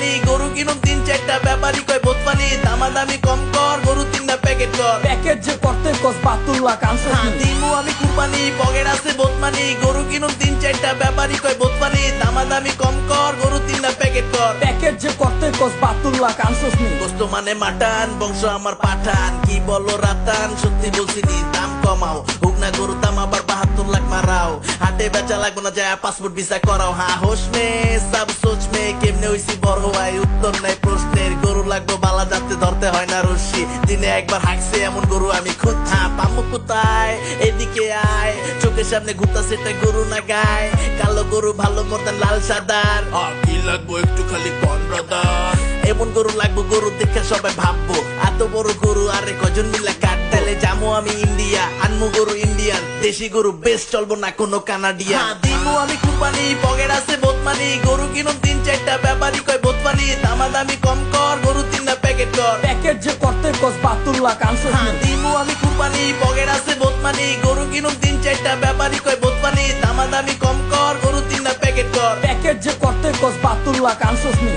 কুরবানি গরু কিনুম তিন চারটা ব্যাপারী কয় বোতপানি দামাদামি কম কর গরু তিনটা প্যাকেট কর। প্যাকেজ যে করতে কস বাতুল্লা কানসাস হ্যাঁ, দিমু আমি কুরবানি পকেট আছে বোতমানি গরু কিনুম তিন চারটা ব্যাপারী কয় বোতপানি দামাদামি কম কর গরু তিনটা প্যাকেট কর। প্যাকেজ যে করতে কস বাতুল্লা কানসাস নি। গোস্ত মানে মাটান বংশ আমার পাঠান কি বলো রাতান সত্যি বলছি দাম কমাও। হুক না গরুর দাম আবার বাহাত্তর লাখ হাটে বেচা লাগবো না যায় পাসপোর্ট ভিসা করাও হ্যাঁ হোস মে সব সোচ মে কেমনে হইছি বড় হয় উত্তর নাই প্রশ্নের গরু লাগবো বালা যাতে ধরতে হয় না রশ্মি। দিনে একবার হাঁকছে এমন গরু আমি খুঁজ পামু কোথায়? এদিকে আয় চোখের সামনে ঘুরতা সেটা গরু না গায়। কালো গরু ভালো মতন লাল সাদার। কি লাগবো একটু খালি কন ব্রাদার এমন গরু লাগবো গরু দেখে সবাই ভাববো এত বড় গরু আরে কজন মিলে কাটতেলে যামো আমি ইন্ডিয়া আনমু গরু ইন্ডিয়ান। দেশি গরু বেশ চলবো না কোনো কানাডিয়া দিমু আমি কুরবানি পকেট আছে বোতমানি। গরু কিনুম তিন চারটা ব্যাপারী কয় বোতমানি। দামা দামি কম কর গরু তিনটা প্যাকেট কর। প্যাকেজ যে করতে কস বাতুল্লা কানসাস হ্যাঁ, দিমু আমি কুরবানি পকেট আছে বোতমানি। গরু কিনুম তিন চারটা ব্যাপারী কয় বোতমানি। দামা দামি কম কর গরু তিনটা প্যাকেট কর। প্যাকেজ যে করতে কস বাতুল্লা কানসাস নি